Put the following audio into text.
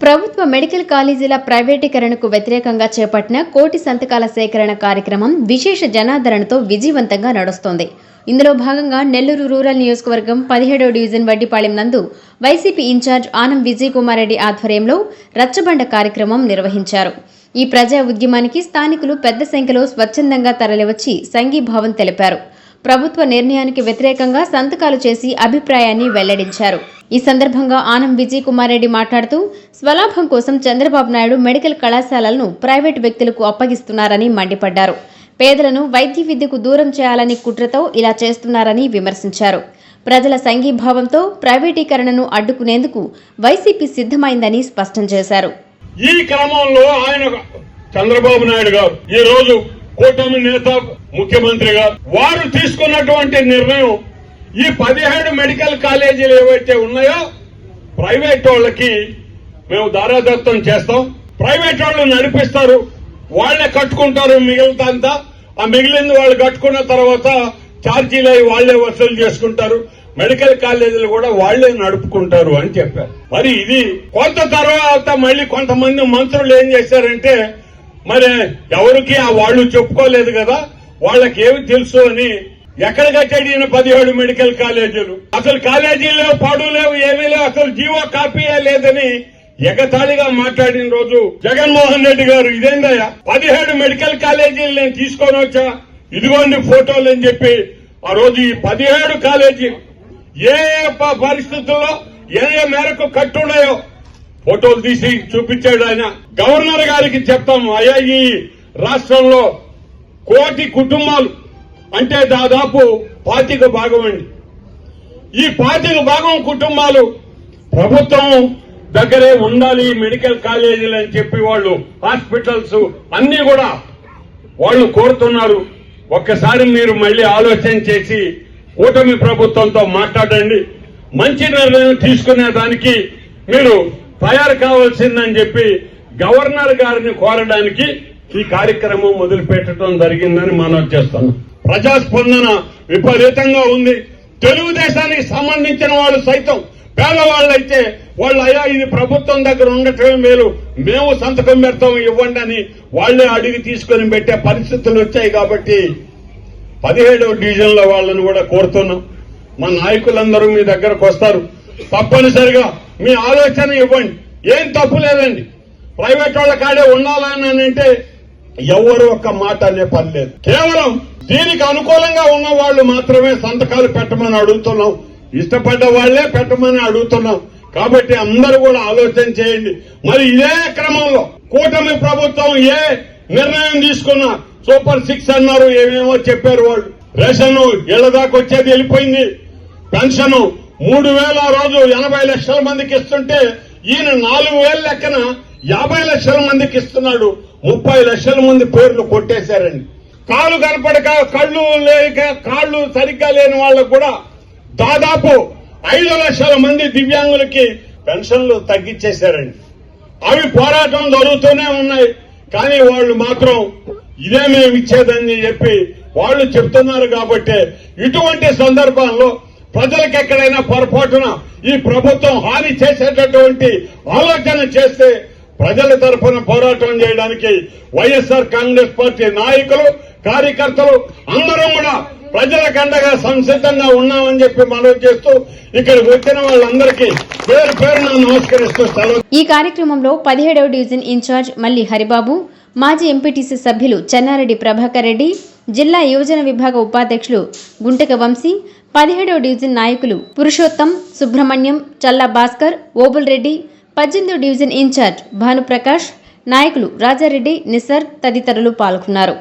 ప్రభుత్వ మెడికల్ కాలేజీల ప్రైవేటీకరణకు వ్యతిరేకంగా చేపట్టిన కోటి సంతకాల సేకరణ కార్యక్రమం విశేష జనాదరణతో విజయవంతంగా నడుస్తోంది. ఇందులో భాగంగా నెల్లూరు రూరల్ నియోజకవర్గం పదిహేడవ డివిజన్ వడ్డిపాళెం నందు వైసీపీ ఇన్ఛార్జ్ ఆనం విజయ్ కుమార్ రెడ్డి ఆధ్వర్యంలో రచ్చబండ కార్యక్రమం నిర్వహించారు. ఈ ప్రజా ఉద్యమానికి స్థానికులు పెద్ద సంఖ్యలో స్వచ్ఛందంగా తరలివచ్చి సంఘీభావం తెలిపారు. ప్రభుత్వ నిర్ణయానికి వ్యతిరేకంగా సంతకాలు చేసి అభిప్రాయాన్ని వెల్లడించారు. ఈ సందర్భంగా ఆనం విజయ్ కుమార్ రెడ్డి మాట్లాడుతూ స్వలాభం కోసం చంద్రబాబు నాయుడు మెడికల్ కళాశాలలను ప్రైవేటు వ్యక్తులకు అప్పగిస్తున్నారని మండిపడ్డారు. పేదలను వైద్య విద్యకు దూరం చేయాలని కుట్రతో ఇలా చేస్తున్నారని విమర్శించారు. ప్రజల సంఘీభావంతో ప్రైవేటీకరణను అడ్డుకునేందుకు వైసీపీ సిద్ధమైందని స్పష్టం చేశారు. ఈ క్రమంలో ఆయన చంద్రబాబు నాయుడు గారు ఈ రోజు కూటమి నేత ముఖ్యమంత్రిగా వారు తీసుకున్నటువంటి నిర్ణయం ఈ పదిహేడు మెడికల్ కాలేజీలు ఏవైతే ఉన్నాయో ప్రైవేట్ వాళ్ళకి మేము దారాదత్తం చేస్తాం. ప్రైవేట్ వాళ్ళు నడిపిస్తారు వాళ్ళే కట్టుకుంటారు మిగిలితంతా ఆ మిగిలింది వాళ్ళు కట్టుకున్న తర్వాత ఛార్జీలు అవి వాళ్ళే వసూలు చేసుకుంటారు. మెడికల్ కాలేజీలు కూడా వాళ్ళే నడుపుకుంటారు అని చెప్పారు. మరి ఇది కొంత తర్వాత మళ్ళీ కొంతమంది మంత్రులు ఏం చేశారంటే మరి ఎవరికి ఆ వాళ్ళు చెప్పుకోలేదు కదా వాళ్ళకి ఏమి తెలుసు అని ఎక్కడ కట్టాడు పదిహేడు మెడికల్ కాలేజీలు? అసలు కాలేజీలు లేవు పాడు లేవు ఏమీ లేవు అసలు జీవో కాపీయే లేదని ఎగతాళిగా మాట్లాడిన రోజు జగన్మోహన్ రెడ్డి గారు ఇదేందయ్యా? పదిహేడు మెడికల్ కాలేజీలు నేను తీసుకొని వచ్చా ఇదిగోండి ఫోటోలు అని చెప్పి ఆ రోజు ఈ పదిహేడు కాలేజీ ఏ పరిస్థితుల్లో ఏ ఏ మేరకు కట్టున్నాయో ఫోటోలు తీసి చూపించాడు ఆయన. గవర్నర్ గారికి చెప్తాము అయ్యా ఈ రాష్ట్రంలో కోటి కుటుంబాలు అంటే దాదాపు పాతిక భాగం అండి. ఈ పాతిక భాగం కుటుంబాలు ప్రభుత్వం దగ్గరే ఉండాలి మెడికల్ కాలేజీలు అని చెప్పి వాళ్ళు హాస్పిటల్స్ అన్ని కూడా వాళ్ళు కోరుతున్నారు. ఒక్కసారి మీరు మళ్ళీ ఆలోచన చేసి కూటమి ప్రభుత్వంతో మాట్లాడండి. మంచి నిర్ణయం తీసుకునే దానికి మీరు తయారు కావాల్సిందని చెప్పి గవర్నర్ గారిని కోరడానికి ఈ కార్యక్రమం మొదలుపెట్టడం జరిగిందని మనం చేస్తున్నాం. ప్రజాస్పందన విపరీతంగా ఉంది. తెలుగుదేశానికి సంబంధించిన వాళ్ళు సైతం పేదవాళ్ళైతే వాళ్ళు అయ్యా ఇది ప్రభుత్వం దగ్గర ఉండటమే మేలు. మేము సంతకం పెడతాం ఇవ్వండి అని వాళ్ళే అడిగి తీసుకొని పెట్టే పరిస్థితులు వచ్చాయి కాబట్టి పదిహేడవ డివిజన్లో వాళ్ళని కూడా కోరుతున్నాం. మా నాయకులందరూ మీ దగ్గరకు వస్తారు. తప్పనిసరిగా మీ ఆలోచన ఇవ్వండి. ఏం తప్పు లేదండి. ప్రైవేట్ వాళ్ళ కాడే ఉండాలని అంటే ఎవరు ఒక్క మాట అనే పని లేదు. కేవలం దీనికి అనుకూలంగా ఉన్న వాళ్ళు మాత్రమే సంతకాలు పెట్టమని అడుగుతున్నాం. ఇష్టపడ్డ వాళ్ళే పెట్టమని అడుగుతున్నాం. కాబట్టి అందరూ కూడా ఆలోచన చేయండి. మరి ఇదే క్రమంలో కూటమి ప్రభుత్వం ఏ నిర్ణయం తీసుకున్నా సూపర్ సిక్స్ అన్నారు ఏమేమో చెప్పారు వాళ్ళు. రేషన్ ఇళ్ళ దాకా వచ్చేది వెళ్ళిపోయింది. పెన్షన్ మూడు వేల రోజు ఎనభై లక్షల మందికి ఇస్తుంటే ఈయన నాలుగు వేల లెక్కన యాభై లక్షల మందికి ఇస్తున్నాడు. ముప్పై లక్షల మంది పేర్లు కొట్టేశారండి. కాలు కనపడక కళ్ళు లేక కాళ్ళు సరిగ్గా లేని వాళ్ళకు కూడా దాదాపు ఐదు లక్షల మంది దివ్యాంగులకి పెన్షన్లు తగ్గించేశారండి. అవి పోరాటం జరుగుతూనే ఉన్నాయి. కానీ వాళ్ళు మాత్రం ఇదే మేము ఇచ్చేదని చెప్పి వాళ్ళు చెప్తున్నారు కాబట్టి ఇటువంటి సందర్భాల్లో ప్రజలకు ఎక్కడైనా పొరపాటున ఈ ప్రభుత్వం హాని చేసేటటువంటి ఆలోచన చేస్తే ప్రజల తరఫున పోరాటం చేయడానికి వైఎస్ఆర్ కాంగ్రెస్ పార్టీ నాయకులు కార్యకర్తలు అందరం కూడా ప్రజలకు సంసిద్ధంగా ఉన్నామని చెప్పి మనవి చేస్తూ ఇక్కడికి వచ్చిన వాళ్ళందరికీ పేరు పేరు నమస్కరిస్తూ ఈ కార్యక్రమంలో పదిహేడవ డివిజన్ ఇన్ఛార్జ్ మల్లి హరిబాబు మాజీ ఎంపీటీసీ సభ్యులు చెన్నారెడ్డి ప్రభాకర్ రెడ్డి జిల్లా యువజన విభాగ ఉపాధ్యక్షులు గుంటక వంశీ పదిహేడవ డివిజన్ నాయకులు పురుషోత్తం సుబ్రహ్మణ్యం చల్లా భాస్కర్ ఓబుల్ రెడ్డి పద్దెనిమిదవ డివిజన్ ఇన్ఛార్జ్ భానుప్రకాష్ నాయకులు రాజారెడ్డి నిసర్ తదితరులు పాల్గొన్నారు.